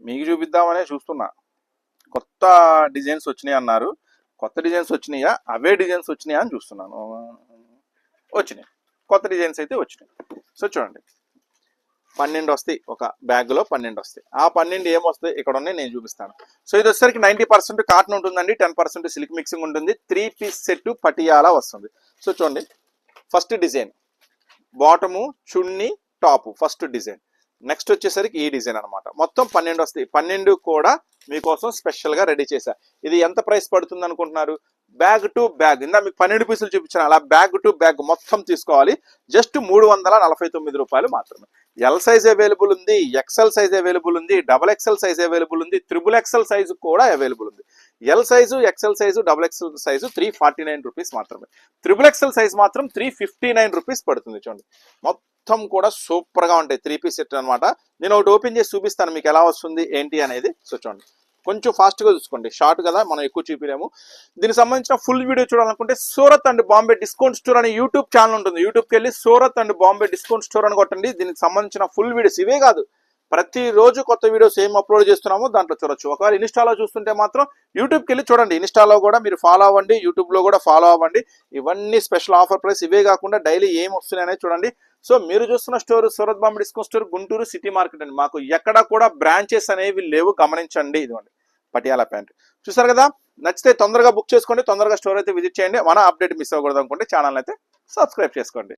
మీకు చూపిద్దామనే చూస్తున్నా. కొత్త డిజైన్స్ వచ్చినాయి అన్నారు. కొత్త డిజైన్స్ వచ్చినాయా? అవే డిజైన్స్ వచ్చినాయా అని చూస్తున్నాను. వచ్చినాయి. కొత్త డిజైన్స్ అయితే వచ్చినాయి. సో చూడండి. పన్నెండు వస్తాయి. ఒక బ్యాగ్లో పన్నెండు వస్తాయి. ఆ పన్నెండు ఏమొస్తాయి ఇక్కడ ఉన్నాయి నేను చూపిస్తాను. సో ఇది వచ్చేసరికి నైంటీ పర్సెంట్ కాటన్ ఉంటుందండి. టెన్ పర్సెంట్ సిల్క్ మిక్సింగ్ ఉంటుంది. త్రీ పీస్ సెట్ పటియాలా వస్తుంది. సో చూడండి. First design. బాటము చున్నీ టాప్. First design. నెక్స్ట్ వచ్చేసరికి ఈ డిజైన్ అన్నమాట. మొత్తం పన్నెండు వస్తాయి. పన్నెండు కూడా మీకోసం స్పెషల్గా రెడీ చేశా. ఇది ఎంత ప్రైస్ పడుతుంది అనుకుంటున్నారు? బ్యాగ్ టు బ్యాగ్ ఇందా మీకు పన్నెండు పీసులు చూపించాను. అలా బ్యాగ్ టు బ్యాగ్ మొత్తం తీసుకోవాలి. జస్ట్ మూడు వందల నలభై తొమ్మిది రూపాయలు మాత్రమే. ఎల్ సైజ్ అవైలబుల్ ఉంది ఎక్సెల్ సైజ్ అవైలబుల్ ఉంది డబల్ ఎక్సెల్ సైజ్ అవైలబుల్ ఉంది త్రిబుల్ ఎక్సెల్ సైజు కూడా అవైలబుల్ ఉంది. L size XL size double XL size three forty nine rupees మాత్రమే. త్రిబుల్ ఎక్సెల్ సైజ్ మాత్రం త్రీ ఫిఫ్టీ నైన్ రూపీస్ పడుతుంది చూడండి. మొత్తం మొత్తం కూడా సూపర్గా ఉంటాయి. త్రీ పీస్ సెట్ అనమాట నేను ఒకటి ఓపెన్ చేసి చూపిస్తాను మీకు ఎలా వస్తుంది ఏంటి అనేది. సో చూడండి. కొంచెం ఫాస్ట్గా చూసుకోండి. షార్ట్ కదా మనం ఎక్కువ చూపిలేము దీనికి సంబంధించిన ఫుల్ వీడియో చూడాలనుకుంటే Surat and Bombay discount store అనే యూట్యూబ్ ఛానల్ ఉంటుంది. యూట్యూబ్కి వెళ్ళి Surat and Bombay discount store అని కొట్టండి. దీనికి సంబంధించిన ఫుల్ వీడియోస్ ఇవే కాదు. ప్రతిరోజు కొత్త వీడియోస్ ఏం అప్లోడ్ చేస్తున్నామో దాంట్లో చూడొచ్చు. ఒకవేళ ఇన్స్టాలో చూస్తుంటే మాత్రం యూట్యూబ్కి వెళ్ళి చూడండి. ఇన్స్టాలో కూడా మీరు ఫాలో అవ్వండి. యూట్యూబ్లో కూడా ఫాలో అవ్వండి. ఇవన్నీ స్పెషల్ ఆఫర్ ప్రైస్ ఇవే కాకుండా డైలీ ఏం వస్తున్నాయనే చూడండి. సో మీరు చూస్తున్న store Surat Bombay discount store Guntur city market అండి. మాకు ఎక్కడ కూడా బ్రాంచెస్ అనేవి లేవు. గమనించండి. ఇదిగోండి. పటియాలా ప్యాంట్. చూసారు కదా? నచ్చితే తొందరగా బుక్ చేసుకోండి. తొందరగా స్టోర్ అయితే విజిట్ చేయండి. మన అప్డేట్ మిస్ అవ్వకూడదు అనుకుంటే ఛానల్ అయితే సబ్స్క్రైబ్ చేసుకోండి.